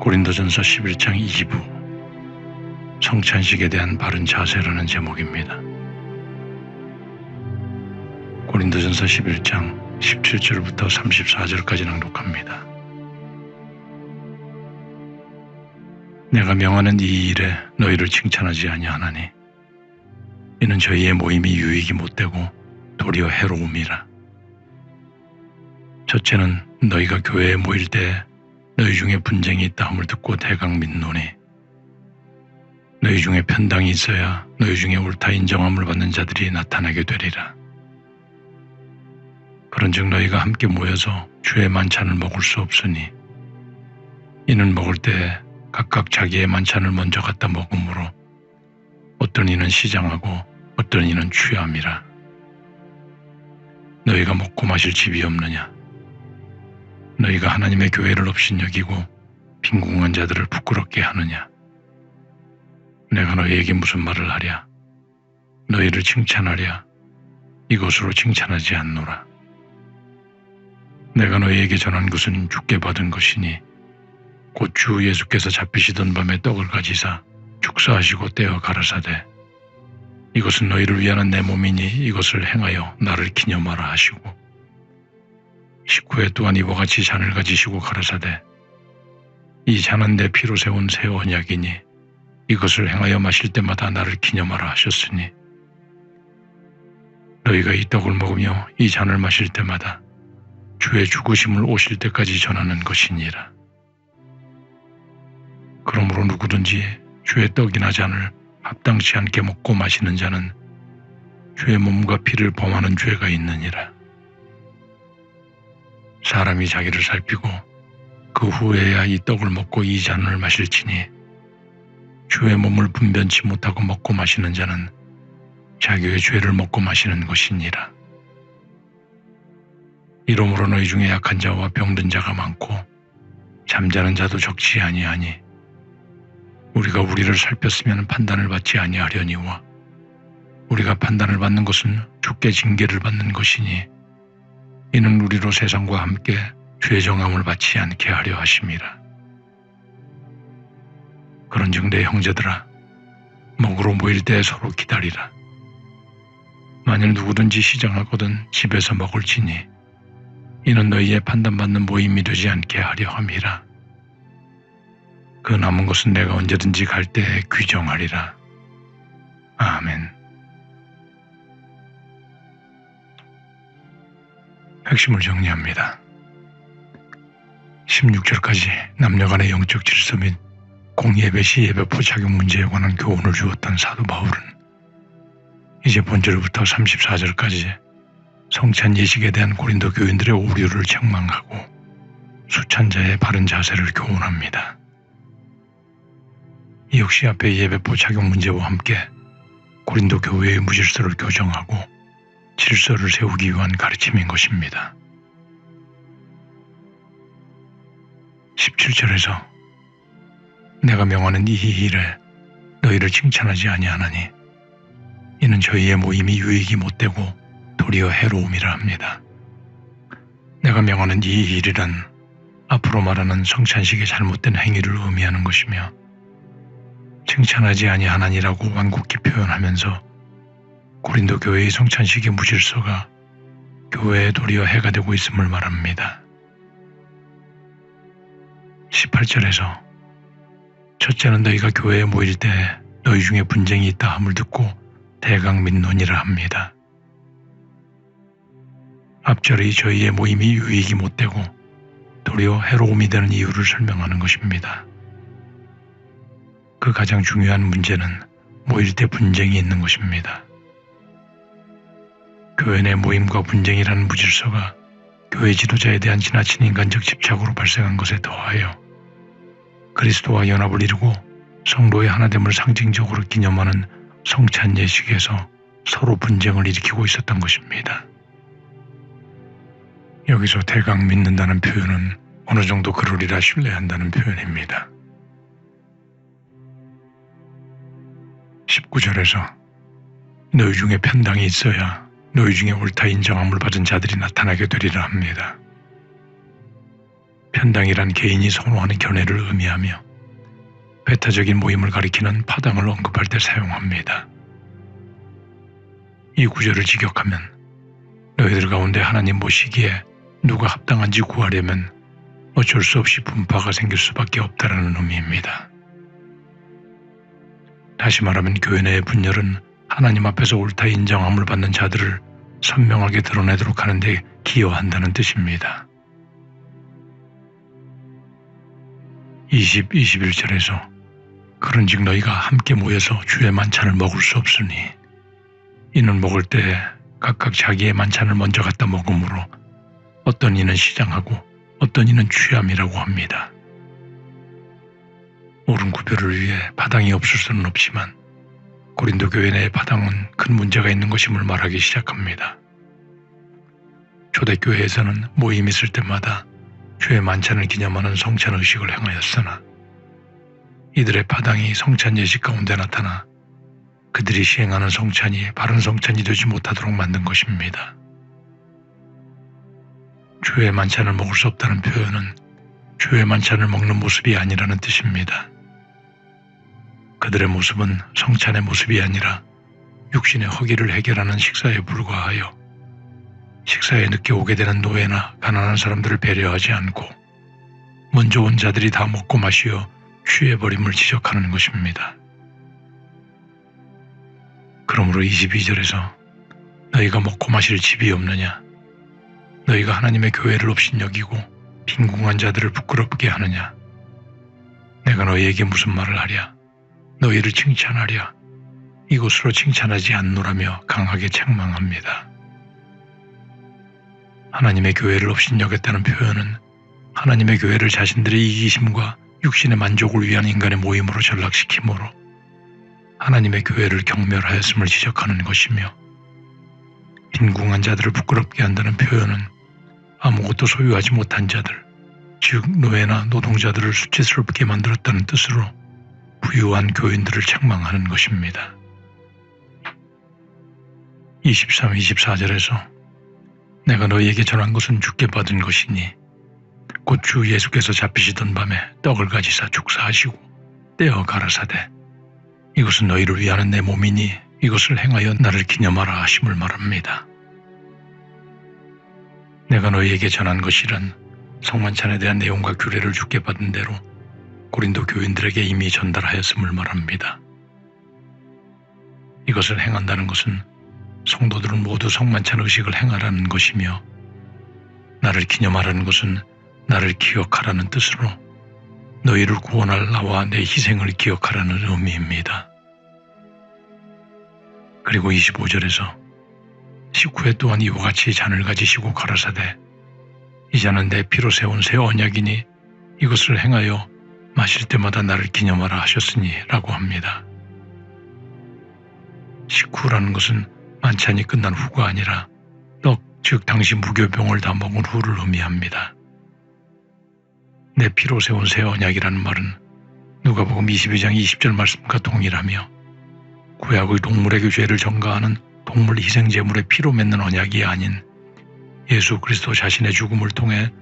고린도전서 11장 2부 성찬식에 대한 바른 자세라는 제목입니다. 고린도전서 11장 17절부터 34절까지 낭독합니다. 내가 명하는 이 일에 너희를 칭찬하지 아니하나니 이는 저희의 모임이 유익이 못되고 도리어 해로움이라. 첫째는 너희가 교회에 모일 때 너희 중에 분쟁이 있다 함을 듣고 대강 민노니 너희 중에 편당이 있어야 너희 중에 옳다 인정함을 받는 자들이 나타나게 되리라. 그런즉 너희가 함께 모여서 주의 만찬을 먹을 수 없으니 이는 먹을 때 각각 자기의 만찬을 먼저 갖다 먹으므로 어떤 이는 시장하고 어떤 이는 취함이라. 너희가 먹고 마실 집이 없느냐? 너희가 하나님의 교회를 업신여기고 빈궁한 자들을 부끄럽게 하느냐? 내가 너희에게 무슨 말을 하랴? 너희를 칭찬하랴? 이것으로 칭찬하지 않노라. 내가 너희에게 전한 것은 죽게 받은 것이니 곧 주 예수께서 잡히시던 밤에 떡을 가지사 축사하시고 떼어 가라사대 이것은 너희를 위하는 내 몸이니 이것을 행하여 나를 기념하라 하시고 식후에 또한 이와 같이 잔을 가지시고 가라사대 이 잔은 내 피로 세운 새 언약이니 이것을 행하여 마실 때마다 나를 기념하라 하셨으니 너희가 이 떡을 먹으며 이 잔을 마실 때마다 주의 죽으심을 오실 때까지 전하는 것이니라. 그러므로 누구든지 주의 떡이나 잔을 합당치 않게 먹고 마시는 자는 주의 몸과 피를 범하는 죄가 있느니라. 사람이 자기를 살피고 그 후에야 이 떡을 먹고 이 잔을 마실지니 주의 몸을 분변치 못하고 먹고 마시는 자는 자기의 죄를 먹고 마시는 것이니라. 이러므로 너희 중에 약한 자와 병든 자가 많고 잠자는 자도 적지 아니하니 우리가 우리를 살폈으면 판단을 받지 아니하려니와 우리가 판단을 받는 것은 주께 징계를 받는 것이니 이는 우리로 세상과 함께 죄 정함을 받지 않게 하려 하심이라. 그런즉 내 형제들아 먹으러 모일 때 서로 기다리라. 만일 누구든지 시장하거든 집에서 먹을지니 이는 너희의 판단받는 모임이 되지 않게 하려 함이라. 그 남은 것은 내가 언제든지 갈 때 규정하리라. 아멘. 핵심을 정리합니다. 16절까지 남녀 간의 영적 질서 및 공예배 시 예배포 착용 문제에 관한 교훈을 주었던 사도 바울은 이제 본절부터 34절까지 성찬 예식에 대한 고린도 교인들의 오류를 책망하고 수찬자의 바른 자세를 교훈합니다. 이 역시 앞에 예배포 착용 문제와 함께 고린도 교회의 무질서를 교정하고 질서를 세우기 위한 가르침인 것입니다. 17절에서 내가 명하는 이 일에 너희를 칭찬하지 아니하나니 이는 저희의 모임이 유익이 못되고 도리어 해로움이라 합니다. 내가 명하는 이 일이란 앞으로 말하는 성찬식의 잘못된 행위를 의미하는 것이며 칭찬하지 아니하나니라고 완곡히 표현하면서 고린도 교회의 성찬식의 무질서가 교회에 도리어 해가 되고 있음을 말합니다. 18절에서 첫째는 너희가 교회에 모일 때 너희 중에 분쟁이 있다 함을 듣고 대강 민논이라 합니다. 앞절의 저희의 모임이 유익이 못되고 도리어 해로움이 되는 이유를 설명하는 것입니다. 그 가장 중요한 문제는 모일 때 분쟁이 있는 것입니다. 교회 내 모임과 분쟁이라는 무질서가 교회 지도자에 대한 지나친 인간적 집착으로 발생한 것에 더하여 그리스도와 연합을 이루고 성도의 하나됨을 상징적으로 기념하는 성찬 예식에서 서로 분쟁을 일으키고 있었던 것입니다. 여기서 대강 믿는다는 표현은 어느 정도 그러리라 신뢰한다는 표현입니다. 19절에서 너희 중에 편당이 있어야 너희 중에 옳다 인정함을 받은 자들이 나타나게 되리라 합니다. 편당이란 개인이 선호하는 견해를 의미하며 배타적인 모임을 가리키는 파당을 언급할 때 사용합니다. 이 구절을 직역하면 너희들 가운데 하나님 보시기에 누가 합당한지 구하려면 어쩔 수 없이 분파가 생길 수밖에 없다라는 의미입니다. 다시 말하면 교회 내의 분열은 하나님 앞에서 옳다 인정함을 받는 자들을 선명하게 드러내도록 하는데 기여한다는 뜻입니다. 20, 21절에서 그런즉 너희가 함께 모여서 주의 만찬을 먹을 수 없으니 이는 먹을 때 각각 자기의 만찬을 먼저 갖다 먹음으로 어떤 이는 시장하고 어떤 이는 취함이라고 합니다. 옳은 구별을 위해 바당이 없을 수는 없지만 고린도 교회 내의 바당은 큰 문제가 있는 것임을 말하기 시작합니다. 초대교회에서는 모임 있을 때마다 주의 만찬을 기념하는 성찬 의식을 행하였으나 이들의 파당이 성찬 예식 가운데 나타나 그들이 시행하는 성찬이 바른 성찬이 되지 못하도록 만든 것입니다. 주의 만찬을 먹을 수 없다는 표현은 주의 만찬을 먹는 모습이 아니라는 뜻입니다. 그들의 모습은 성찬의 모습이 아니라 육신의 허기를 해결하는 식사에 불과하여 식사에 늦게 오게 되는 노예나 가난한 사람들을 배려하지 않고 먼저 온 자들이 다 먹고 마시어 취해버림을 지적하는 것입니다. 그러므로 22절에서 너희가 먹고 마실 집이 없느냐? 너희가 하나님의 교회를 업신여기고 빈궁한 자들을 부끄럽게 하느냐? 내가 너희에게 무슨 말을 하랴? 너희를 칭찬하랴? 이곳으로 칭찬하지 않노라며 강하게 책망합니다. 하나님의 교회를 업신여겼다는 표현은 하나님의 교회를 자신들의 이기심과 육신의 만족을 위한 인간의 모임으로 전락시키므로 하나님의 교회를 경멸하였음을 지적하는 것이며 빈궁한 자들을 부끄럽게 한다는 표현은 아무것도 소유하지 못한 자들, 즉 노예나 노동자들을 수치스럽게 만들었다는 뜻으로 부유한 교인들을 책망하는 것입니다. 23, 24절에서 내가 너희에게 전한 것은 죽게 받은 것이니 곧 주 예수께서 잡히시던 밤에 떡을 가지사 축사하시고 떼어 가라사대 이것은 너희를 위하는 내 몸이니 이것을 행하여 나를 기념하라 하심을 말합니다. 내가 너희에게 전한 것이란 성만찬에 대한 내용과 규례를 죽게 받은 대로 고린도 교인들에게 이미 전달하였음을 말합니다. 이것을 행한다는 것은 성도들은 모두 성만찬 의식을 행하라는 것이며 나를 기념하라는 것은 나를 기억하라는 뜻으로 너희를 구원할 나와 내 희생을 기억하라는 의미입니다. 그리고 25절에서 식후에 또한 이와 같이 잔을 가지시고 가라사대 이 잔은 내 피로 세운 새 언약이니 이것을 행하여 마실 때마다 나를 기념하라 하셨으니 라고 합니다. 식후라는 것은 만찬이 끝난 후가 아니라 떡, 즉 당시 무교병을 다 먹은 후를 의미합니다. 내 피로 세운 새 언약이라는 말은 누가복음 22장 20절 말씀과 동일하며 구약의 동물에게 죄를 전가하는 동물 희생 제물의 피로 맺는 언약이 아닌 예수 그리스도 자신의 죽음을 통해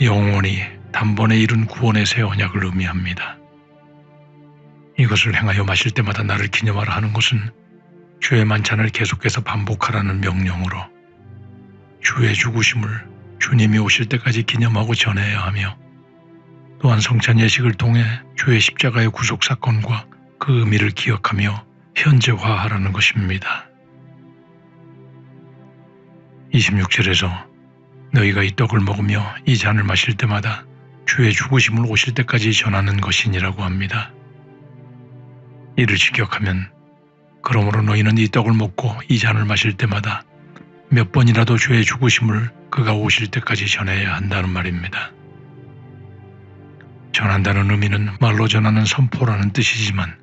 영원히 단번에 이룬 구원의 새 언약을 의미합니다. 이것을 행하여 마실 때마다 나를 기념하라 하는 것은 주의 만찬을 계속해서 반복하라는 명령으로 주의 죽으심을 주님이 오실 때까지 기념하고 전해야 하며 또한 성찬 예식을 통해 주의 십자가의 구속 사건과 그 의미를 기억하며 현재화하라는 것입니다. 26절에서 너희가 이 떡을 먹으며 이 잔을 마실 때마다 주의 죽으심을 오실 때까지 전하는 것이니라고 합니다. 이를 직역하면 그러므로 너희는 이 떡을 먹고 이 잔을 마실 때마다 몇 번이라도 주의 죽으심을 그가 오실 때까지 전해야 한다는 말입니다. 전한다는 의미는 말로 전하는 선포라는 뜻이지만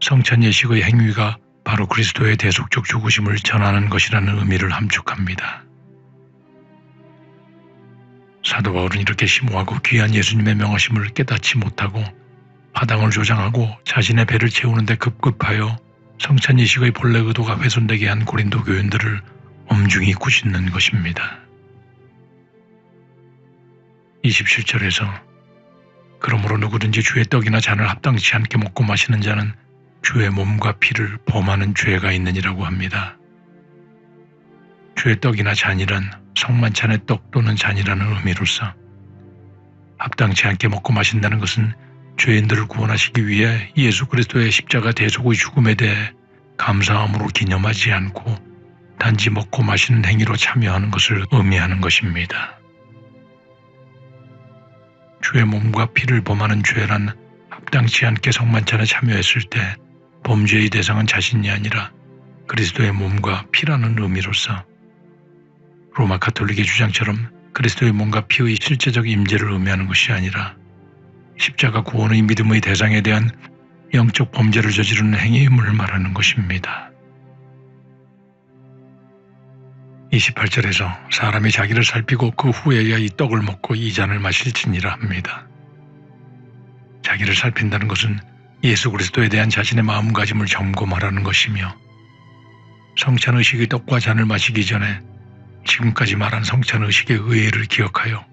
성찬 예식의 행위가 바로 그리스도의 대속적 죽으심을 전하는 것이라는 의미를 함축합니다. 사도 바울은 이렇게 심오하고 귀한 예수님의 명하심을 깨닫지 못하고 파당을 조장하고 자신의 배를 채우는데 급급하여 성찬 예식의 본래 의도가 훼손되게 한 고린도 교인들을 엄중히 꾸짖는 것입니다. 27절에서 그러므로 누구든지 주의 떡이나 잔을 합당치 않게 먹고 마시는 자는 주의 몸과 피를 범하는 죄가 있느니라고 합니다. 주의 떡이나 잔이란 성만찬의 떡 또는 잔이라는 의미로서 합당치 않게 먹고 마신다는 것은 죄인들을 구원하시기 위해 예수 그리스도의 십자가 대속의 죽음에 대해 감사함으로 기념하지 않고 단지 먹고 마시는 행위로 참여하는 것을 의미하는 것입니다. 주의 몸과 피를 범하는 죄란 합당치 않게 성만찬에 참여했을 때 범죄의 대상은 자신이 아니라 그리스도의 몸과 피라는 의미로서 로마 카톨릭의 주장처럼 그리스도의 몸과 피의 실제적 임재를 의미하는 것이 아니라 십자가 구원의 믿음의 대상에 대한 영적 범죄를 저지르는 행위임을 말하는 것입니다. 28절에서 사람이 자기를 살피고 그 후에야 이 떡을 먹고 이 잔을 마실지니라 합니다. 자기를 살핀다는 것은 예수 그리스도에 대한 자신의 마음가짐을 점검하라는 것이며 성찬의식의 떡과 잔을 마시기 전에 지금까지 말한 성찬의식의 의의를 기억하여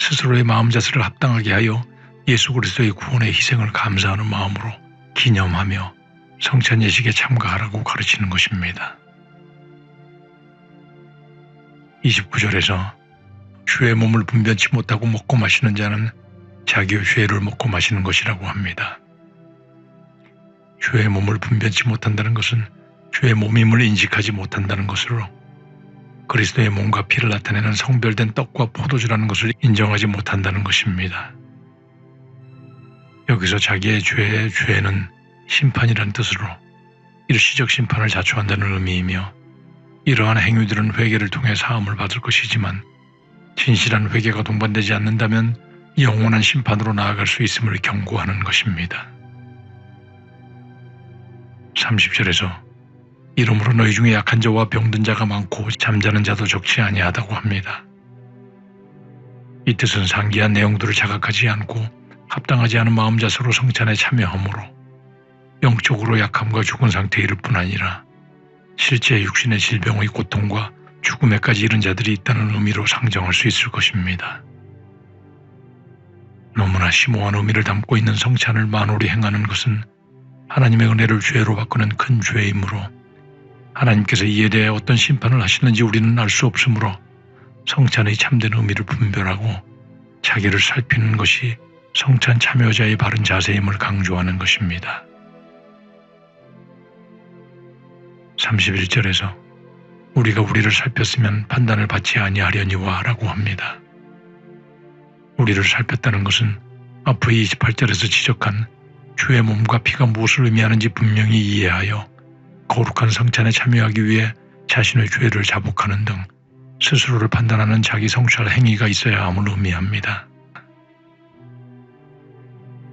스스로의 마음 자세를 합당하게 하여 예수 그리스도의 구원의 희생을 감사하는 마음으로 기념하며 성찬 예식에 참가하라고 가르치는 것입니다. 29절에서 주의 몸을 분변치 못하고 먹고 마시는 자는 자기의 죄를 먹고 마시는 것이라고 합니다. 주의 몸을 분변치 못한다는 것은 주의 몸임을 인식하지 못한다는 것으로 그리스도의 몸과 피를 나타내는 성별된 떡과 포도주라는 것을 인정하지 못한다는 것입니다. 여기서 자기의 죄의 죄는 심판이란 뜻으로 일시적 심판을 자초한다는 의미이며 이러한 행위들은 회개를 통해 사함을 받을 것이지만 진실한 회개가 동반되지 않는다면 영원한 심판으로 나아갈 수 있음을 경고하는 것입니다. 30절에서 이러므로 너희 중에 약한 자와 병든 자가 많고 잠자는 자도 적지 아니하다고 합니다. 이 뜻은 상기한 내용들을 자각하지 않고 합당하지 않은 마음 자세로 성찬에 참여하므로 영적으로 약함과 죽은 상태일 뿐 아니라 실제 육신의 질병의 고통과 죽음에까지 이른 자들이 있다는 의미로 상정할 수 있을 것입니다. 너무나 심오한 의미를 담고 있는 성찬을 만홀히 행하는 것은 하나님의 은혜를 죄로 바꾸는 큰 죄이므로 하나님께서 이에 대해 어떤 심판을 하시는지 우리는 알 수 없으므로 성찬의 참된 의미를 분별하고 자기를 살피는 것이 성찬 참여자의 바른 자세임을 강조하는 것입니다. 31절에서 우리가 우리를 살폈으면 판단을 받지 아니하려니와 라고 합니다. 우리를 살폈다는 것은 앞의 28절에서 지적한 주의 몸과 피가 무엇을 의미하는지 분명히 이해하여 거룩한 성찬에 참여하기 위해 자신의 죄를 자복하는 등 스스로를 판단하는 자기 성찰 행위가 있어야 함을 의미합니다.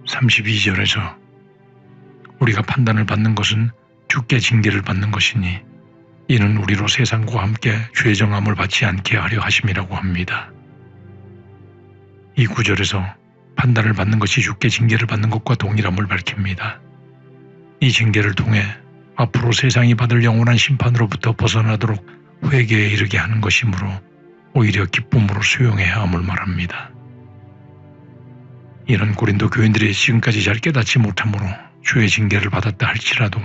32절에서 우리가 판단을 받는 것은 주께 징계를 받는 것이니 이는 우리로 세상과 함께 죄정함을 받지 않게 하려 하심이라고 합니다. 이 구절에서 판단을 받는 것이 주께 징계를 받는 것과 동일함을 밝힙니다. 이 징계를 통해 앞으로 세상이 받을 영원한 심판으로부터 벗어나도록 회개에 이르게 하는 것이므로 오히려 기쁨으로 수용해야 함을 말합니다. 이런 고린도 교인들이 지금까지 잘 깨닫지 못하므로 주의 징계를 받았다 할지라도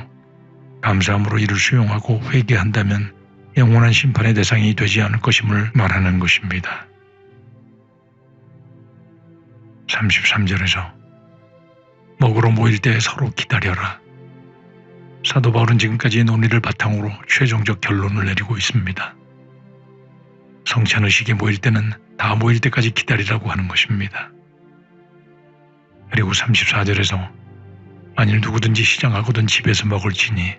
감사함으로 이를 수용하고 회개한다면 영원한 심판의 대상이 되지 않을 것임을 말하는 것입니다. 33절에서 먹으러 모일 때 서로 기다려라. 사도 바울은 지금까지의 논의를 바탕으로 최종적 결론을 내리고 있습니다. 성찬의식에 모일 때는 다 모일 때까지 기다리라고 하는 것입니다. 그리고 34절에서 만일 누구든지 시장하거든 집에서 먹을지니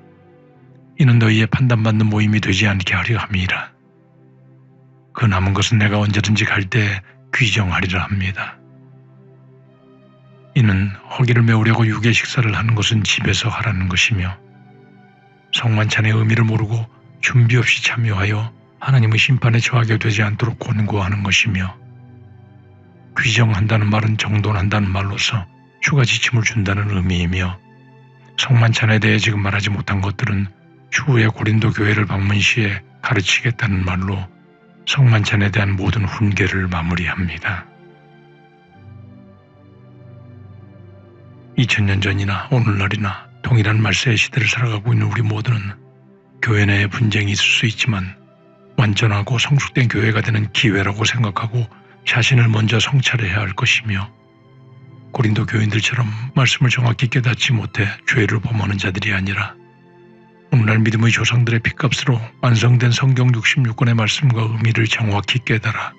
이는 너희의 판단받는 모임이 되지 않게 하려 함이라. 그 남은 것은 내가 언제든지 갈 때 귀정하리라 합니다. 이는 허기를 메우려고 유괴 식사를 하는 것은 집에서 하라는 것이며 성만찬의 의미를 모르고 준비 없이 참여하여 하나님의 심판에 처하게 되지 않도록 권고하는 것이며 규정한다는 말은 정돈한다는 말로서 추가 지침을 준다는 의미이며 성만찬에 대해 지금 말하지 못한 것들은 추후에 고린도 교회를 방문 시에 가르치겠다는 말로 성만찬에 대한 모든 훈계를 마무리합니다. 2000년 전이나 오늘날이나 동일한 말세의 시대를 살아가고 있는 우리 모두는 교회 내에 분쟁이 있을 수 있지만 완전하고 성숙된 교회가 되는 기회라고 생각하고 자신을 먼저 성찰해야 할 것이며 고린도 교인들처럼 말씀을 정확히 깨닫지 못해 죄를 범하는 자들이 아니라 오늘날 믿음의 조상들의 핏값으로 완성된 성경 66권의 말씀과 의미를 정확히 깨달아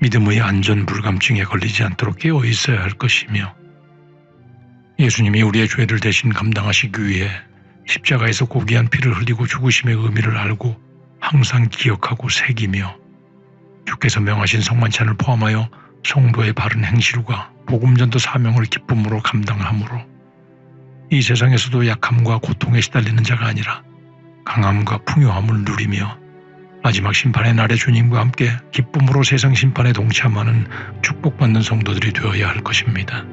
믿음의 안전 불감증에 걸리지 않도록 깨어 있어야 할 것이며 예수님이 우리의 죄를 대신 감당하시기 위해 십자가에서 고귀한 피를 흘리고 죽으심의 의미를 알고 항상 기억하고 새기며 주께서 명하신 성만찬을 포함하여 성도의 바른 행실과 복음전도 사명을 기쁨으로 감당함으로 이 세상에서도 약함과 고통에 시달리는 자가 아니라 강함과 풍요함을 누리며 마지막 심판의 날에 주님과 함께 기쁨으로 세상 심판에 동참하는 축복받는 성도들이 되어야 할 것입니다.